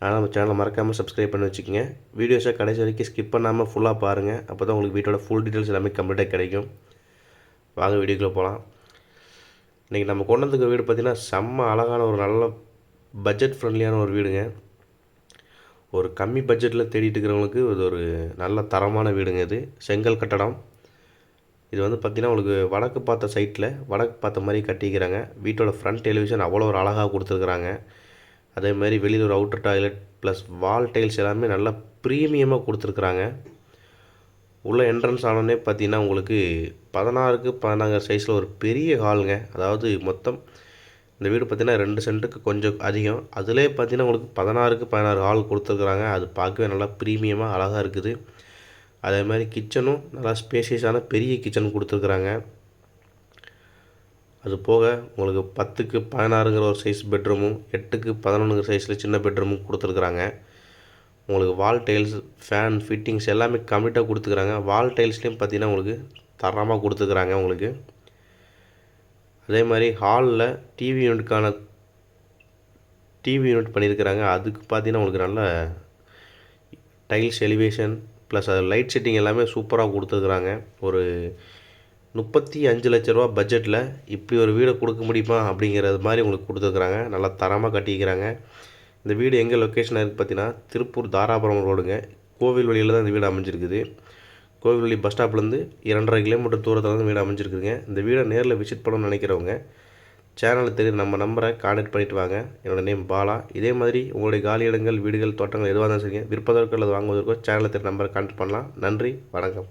ஆனால் நம்ம சேனலை மறக்காமல் சப்ஸ்கிரைப் பண்ணி வச்சுக்கோங்க. வீடியோஸை கடைசி வரைக்கும் ஸ்கிப் பண்ணாமல் ஃபுல்லாக பாருங்கள் அப்போ தான் உங்களுக்கு வீட்டோட ஃபுல் டீட்டெயில்ஸ் எல்லாமே கம்ப்ளீட்டாக கிடைக்கும். வாங்க வீடியோக்குள்ளே போகலாம் இன்றைக்கி நம்ம கொண்டு வந்திருக்க வீடு பார்த்திங்கன்னா செம்ம அழகான ஒரு நல்ல பட்ஜெட் ஃப்ரெண்ட்லியான ஒரு வீடுங்க. ஒரு கம்மி பட்ஜெட்டில் தேடிட்டு இருக்கிறவங்களுக்கு இது ஒரு நல்ல தரமான வீடுங்க இது. செங்கல் கட்டடம். இது வந்து பார்த்திங்கன்னா உங்களுக்கு வடக்கு பார்த்த சைட்டில் வடக்கு பார்த்த மாதிரி கட்டிக்கிறாங்க. வீட்டோட ஃப்ரண்ட் டெலிவிஷன் அவ்வளோ ஒரு அழகாக கொடுத்துருக்குறாங்க. அதே மாதிரி வெளியில் ஒரு outer toilet plus wall tiles எல்லாமே நல்லா ப்ரீமியமாக கொடுத்துருக்குறாங்க. உள்ள என்ட்ரன்ஸ் ஆனோடனே பார்த்தீங்கன்னா உங்களுக்கு பதினாறுக்கு பதினாறு சைஸில் ஒரு பெரிய ஹாலுங்க அதாவது மொத்தம் இந்த வீடு பார்த்திங்கன்னா ரெண்டு சென்ட்டுக்கு கொஞ்சம் அதிகம். அதிலே பார்த்தீங்கன்னா உங்களுக்கு பதினாறுக்கு பதினாறு ஹால் கொடுத்துருக்குறாங்க. அது பார்க்கவே நல்லா ப்ரீமியமாக அழகாக இருக்குது. அதே மாதிரி கிச்சனும் நல்லா ஸ்பேஷியஸான பெரிய கிச்சன் கொடுத்துருக்குறாங்க. அது போக உங்களுக்கு பத்துக்கு பதினாறுங்கிற ஒரு சைஸ் பெட்ரூமும் எட்டுக்கு பதினொன்றுங்கிற சைஸில் சின்ன பெட்ரூமும் கொடுத்துருக்குறாங்க. உங்களுக்கு வால் டைல்ஸ் ஃபேன் ஃபிட்டிங்ஸ் எல்லாமே கம்ப்ளீட்டாக கொடுத்துக்குறாங்க. வால் டைல்ஸ்லேயும் பார்த்தீங்கன்னா உங்களுக்கு தரமாக கொடுத்துக்குறாங்க உங்களுக்கு. அதே மாதிரி ஹாலில் டிவி யூனிட்டுக்கான டிவி யூனிட் பண்ணியிருக்கிறாங்க. அதுக்கு பார்த்தீங்கன்னா உங்களுக்கு நல்ல டைல்ஸ் எலிவேஷன் ப்ளஸ் அது லைட் செட்டிங் எல்லாமே சூப்பராக கொடுத்துருக்குறாங்க. ஒரு முப்பத்தி அஞ்சு லட்ச ரூபா பட்ஜெட்டில் இப்படி ஒரு வீடை கொடுக்க முடியுமா அப்படிங்கிறது மாதிரி உங்களுக்கு கொடுத்துருக்குறாங்க. நல்லா தரமாக கட்டிக்கிறாங்க இந்த வீடு எங்கே லொக்கேஷனாக இருக்குது பார்த்தீங்கன்னா திருப்பூர் தாராபுரம் ரோடுங்க. கோவில் வழியில் தான் இந்த வீடு அமைஞ்சிருக்குது. கோவில் வழி பஸ் ஸ்டாப்லேருந்து இரண்டரை கிலோமீட்டர் தூரத்தில் தான் வீடு அமைஞ்சிருக்குதுங்க. இந்த வீடை நேரில் விசிட் பண்ணணும்னு நினைக்கிறவங்க சேனலில் தெரியும் நம்ம நம்பரை கான்டாக்ட் பண்ணிட்டு வாங்க. என்னோடய நேம் பாலா. இதே மாதிரி உங்களுடைய காலி இடங்கள் வீடுகள் தோட்டங்கள் எதுவாக இருந்தாலும் சரிங்க. விற்பதற்கோ அல்லது வாங்குவதற்கோ சேனலில் தெரியும் நம்பரை கான்டாக்ட் பண்ணலாம். நன்றி வணக்கம்.